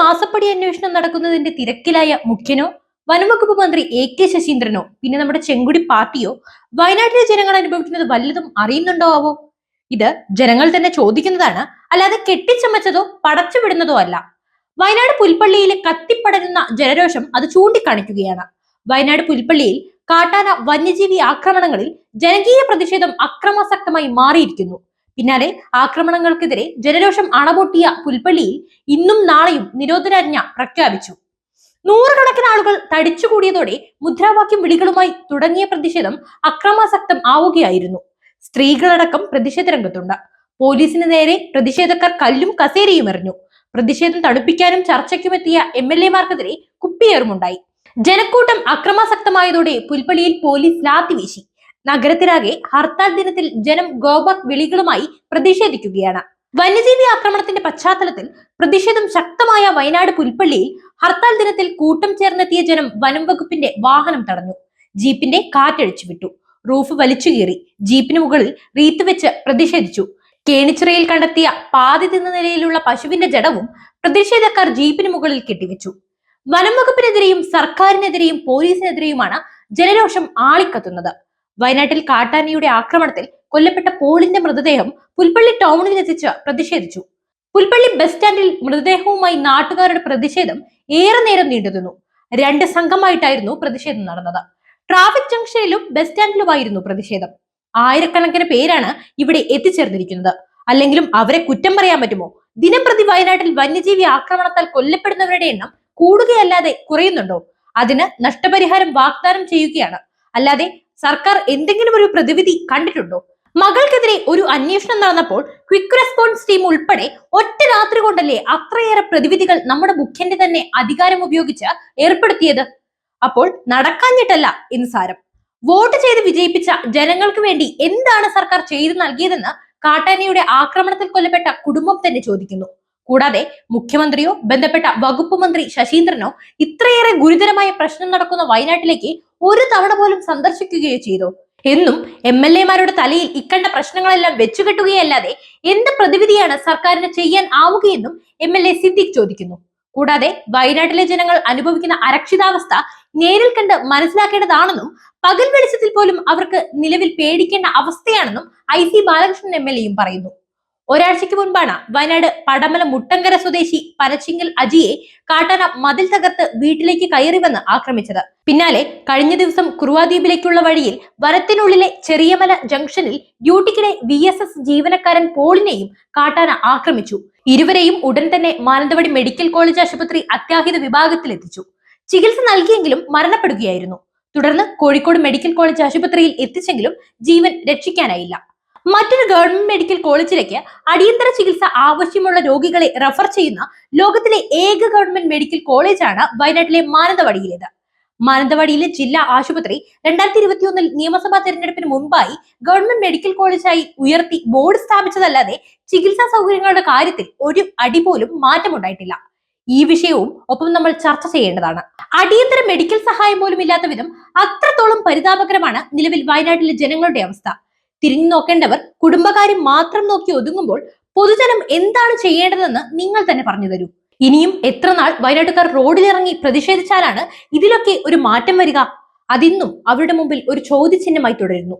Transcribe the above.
മാസപ്പടി അന്വേഷണം നടക്കുന്നതിന്റെ തിരക്കിലായ മുഖ്യനോ വനംവകുപ്പ് മന്ത്രി എ കെ ശശീന്ദ്രനോ പിന്നെ നമ്മുടെ ചെങ്കുടി പാർട്ടിയോ വയനാട്ടിലെ ജനങ്ങൾ അനുഭവിക്കുന്നത് വല്ലതും അറിയുന്നുണ്ടോ ആവോ? ഇത് ജനങ്ങൾ തന്നെ ചോദിക്കുന്നതാണ് അല്ലാതെ കെട്ടിച്ചമച്ചതോ പടച്ചുവിടുന്നതോ അല്ല. വയനാട് പുൽപ്പള്ളിയിലെ കത്തിപ്പടരുന്ന ജനരോഷം അത് ചൂണ്ടിക്കാണിക്കുകയാണ്. വയനാട് പുൽപ്പള്ളിയിൽ കാട്ടാന വന്യജീവി ആക്രമണങ്ങളിൽ ജനകീയ പ്രതിഷേധം അക്രമാസക്തമായി മാറിയിരിക്കുന്നു. പിന്നാലെ ആക്രമണങ്ങൾക്കെതിരെ ജനരോഷം അണപൊട്ടിയ പുൽപ്പള്ളിയിൽ ഇന്നും നാളെയും നിരോധനാജ്ഞ പ്രഖ്യാപിച്ചു. നൂറുകണക്കിന് ആളുകൾ തടിച്ചുകൂടിയതോടെ മുദ്രാവാക്യം വിളികളുമായി തുടങ്ങിയ പ്രതിഷേധം അക്രമാസക്തം ആവുകയായിരുന്നു. സ്ത്രീകളടക്കം പ്രതിഷേധ രംഗത്തുണ്ട്. പോലീസിന് നേരെ പ്രതിഷേധക്കാർ കല്ലും കസേരയും എറിഞ്ഞു. പ്രതിഷേധം തണുപ്പിക്കാനും ചർച്ചയ്ക്കുമെത്തിയ എം എൽ എമാർക്കെതിരെ കുപ്പിയേറുമുണ്ടായി. ജനക്കൂട്ടം അക്രമാസക്തമായതോടെ പുൽപ്പള്ളിയിൽ പോലീസ് ലാത്തി വീശി. നഗരത്തിലാകെ ഹർത്താൽ ദിനത്തിൽ ജനം ഗോബക് വിളികളുമായി പ്രതിഷേധിക്കുകയാണ്. വന്യജീവി ആക്രമണത്തിന്റെ പശ്ചാത്തലത്തിൽ പ്രതിഷേധം ശക്തമായ വയനാട് പുൽപ്പള്ളിയിൽ ഹർത്താൽ ദിനത്തിൽ കൂട്ടം ചേർന്നെത്തിയ ജനം വനം വകുപ്പിന്റെ വാഹനം തടഞ്ഞു. ജീപ്പിന്റെ കാറ്റഴിച്ചു വിട്ടു. റൂഫ് വലിച്ചു കീറി. ജീപ്പിന് മുകളിൽ റീത്ത് വെച്ച് പ്രതിഷേധിച്ചു. കേണിച്ചിറയിൽ കണ്ടെത്തിയ പാതി തിന്ന നിലയിലുള്ള പശുവിന്റെ ജഡവും പ്രതിഷേധക്കാർ ജീപ്പിന് മുകളിൽ കെട്ടിവെച്ചു. വനം വകുപ്പിനെതിരെയും സർക്കാരിനെതിരെയും പോലീസിനെതിരെയുമാണ് ജനരോഷം ആളിക്കത്തുന്നത്. വയനാട്ടിൽ കാട്ടാനയുടെ ആക്രമണത്തിൽ കൊല്ലപ്പെട്ട പോളിന്റെ മൃതദേഹം പുൽപ്പള്ളി ടൗണിൽ എത്തിച്ച് പ്രതിഷേധിച്ചു. പുൽപ്പള്ളി ബസ് സ്റ്റാൻഡിൽ മൃതദേഹവുമായി നാട്ടുകാരുടെ പ്രതിഷേധം ഏറെ നേരം നീണ്ടുനിന്നു. രണ്ട് സംഘമായിട്ടായിരുന്നു പ്രതിഷേധം നടന്നത്. ട്രാഫിക് ജംഗ്ഷനിലും ബസ് സ്റ്റാൻഡിലുമായിരുന്നു പ്രതിഷേധം. ആയിരക്കണക്കിന് പേരാണ് ഇവിടെ എത്തിച്ചേർന്നിരിക്കുന്നത്. അല്ലെങ്കിലും അവരെ കുറ്റം പറയാൻ പറ്റുമോ? ദിനംപ്രതി വയനാട്ടിൽ വന്യജീവി ആക്രമണത്താൽ കൊല്ലപ്പെടുന്നവരുടെ എണ്ണം കൂടുകയല്ലാതെ കുറയുന്നുണ്ടോ? അതിന് നഷ്ടപരിഹാരം വാഗ്ദാനം ചെയ്യുകയാണ്. അല്ലാതെ സർക്കാർ എന്തെങ്കിലും ഒരു പ്രതിവിധി കണ്ടിട്ടുണ്ടോ? മകൾക്കെതിരെ ഒരു അന്വേഷണം നടന്നപ്പോൾ ക്വിക്ക് റെസ്പോൺസ് ടീം ഉൾപ്പെടെ ഒറ്റ രാത്രി കൊണ്ടല്ലേ അത്രയേറെ പ്രതിവിധികൾ നമ്മുടെ മുഖ്യന്റെ തന്നെ അധികാരം ഉപയോഗിച്ച് ഏർപ്പെടുത്തിയത്? അപ്പോൾ നടക്കാഞ്ഞിട്ടല്ല എന്ന് സാരം. വോട്ട് ചെയ്ത് വിജയിപ്പിച്ച ജനങ്ങൾക്ക് വേണ്ടി എന്താണ് സർക്കാർ ചെയ്തു നൽകിയതെന്ന് കാട്ടാനയുടെ ആക്രമണത്തിൽ കൊല്ലപ്പെട്ട കുടുംബം തന്നെ ചോദിക്കുന്നു. കൂടാതെ മുഖ്യമന്ത്രിയോ ബന്ധപ്പെട്ട വകുപ്പ് മന്ത്രി ശശീന്ദ്രനോ ഇത്രയേറെ ഗുരുതരമായ പ്രശ്നം നടക്കുന്ന വയനാട്ടിലേക്ക് ഒരു തവണ പോലും സന്ദർശിക്കുകയോ ചെയ്തോ? എന്നും എം എൽ എമാരുടെ തലയിൽ ഇക്കണ്ട പ്രശ്നങ്ങളെല്ലാം വെച്ചു വെച്ചുകെട്ടുകയല്ലാതെ എന്ത് പ്രതിവിധിയാണ് സർക്കാരിന് ചെയ്യാൻ ആവുകയെന്നും എം എൽ എ സിദ്ദിഖ് ചോദിക്കുന്നു. കൂടാതെ വയനാട്ടിലെ ജനങ്ങൾ അനുഭവിക്കുന്ന അരക്ഷിതാവസ്ഥ നേരിൽ കണ്ട് മനസ്സിലാക്കേണ്ടതാണെന്നും പകൽ വെളിച്ചത്തിൽ പോലും അവർക്ക് നിലവിൽ പേടിക്കേണ്ട അവസ്ഥയാണെന്നും I C Balakrishnan M L എയും പറയുന്നു. ഒരാഴ്ചയ്ക്ക് മുൻപാണ് വയനാട് പടമല മുട്ടങ്കര സ്വദേശി പനച്ചിങ്കൽ അജിയെ കാട്ടാന മതിൽ തകർത്ത് വീട്ടിലേക്ക് കയറി വന്ന് ആക്രമിച്ചത്. പിന്നാലെ കഴിഞ്ഞ ദിവസം കുറുവാദ്വീപിലേക്കുള്ള വഴിയിൽ വനത്തിനുള്ളിലെ ചെറിയമല ജംഗ്ഷനിൽ ഡ്യൂട്ടിക്കിടെ വി എസ് എസ് ജീവനക്കാരൻ പോളിനെയും കാട്ടാന ആക്രമിച്ചു. ഇരുവരെയും ഉടൻ തന്നെ മാനന്തവാടി മെഡിക്കൽ കോളേജ് ആശുപത്രി അത്യാഹിത വിഭാഗത്തിൽ എത്തിച്ചു. ചികിത്സ നൽകിയെങ്കിലും മരണപ്പെടുകയായിരുന്നു. തുടർന്ന് കോഴിക്കോട് മെഡിക്കൽ കോളേജ് ആശുപത്രിയിൽ എത്തിച്ചെങ്കിലും ജീവൻ രക്ഷിക്കാനായില്ല. മറ്റൊരു ഗവൺമെന്റ് മെഡിക്കൽ കോളേജിലേക്ക് അടിയന്തര ചികിത്സ ആവശ്യമുള്ള രോഗികളെ റെഫർ ചെയ്യുന്ന ലോകത്തിലെ ഏക ഗവൺമെന്റ് മെഡിക്കൽ കോളേജാണ് വയനാട്ടിലെ മാനന്തവാടിയിലേത്. മാനന്തവാടിയിലെ ജില്ലാ ആശുപത്രി രണ്ടായിരത്തി ഇരുപത്തിയൊന്നിൽ നിയമസഭാ തെരഞ്ഞെടുപ്പിന് മുമ്പായി ഗവൺമെന്റ് മെഡിക്കൽ കോളേജായി ഉയർത്തി ബോർഡ് സ്ഥാപിച്ചതല്ലാതെ ചികിത്സാ സൗകര്യങ്ങളുടെ കാര്യത്തിൽ ഒരു അടി പോലും മാറ്റമുണ്ടായിട്ടില്ല. ഈ വിഷയവും ഒപ്പം നമ്മൾ ചർച്ച ചെയ്യേണ്ടതാണ്. അടിയന്തര മെഡിക്കൽ സഹായം പോലും ഇല്ലാത്ത വിധം അത്രത്തോളം പരിതാപകരമാണ് നിലവിൽ വയനാട്ടിലെ ജനങ്ങളുടെ അവസ്ഥ. തിരിഞ്ഞു നോക്കേണ്ടവർ കുടുംബകാര്യം മാത്രം നോക്കി ഒതുങ്ങുമ്പോൾ പൊതുജനം എന്താണ് ചെയ്യേണ്ടതെന്ന് നിങ്ങൾ തന്നെ പറഞ്ഞു തരൂ. ഇനിയും എത്ര നാൾ വയനാട്ടുകാർ റോഡിലിറങ്ങി പ്രതിഷേധിച്ചാലാണ് ഇതിലൊക്കെ ഒരു മാറ്റം വരിക? അതിന്നും അവരുടെ മുമ്പിൽ ഒരു ചോദ്യചിഹ്നമായി തുടരുന്നു.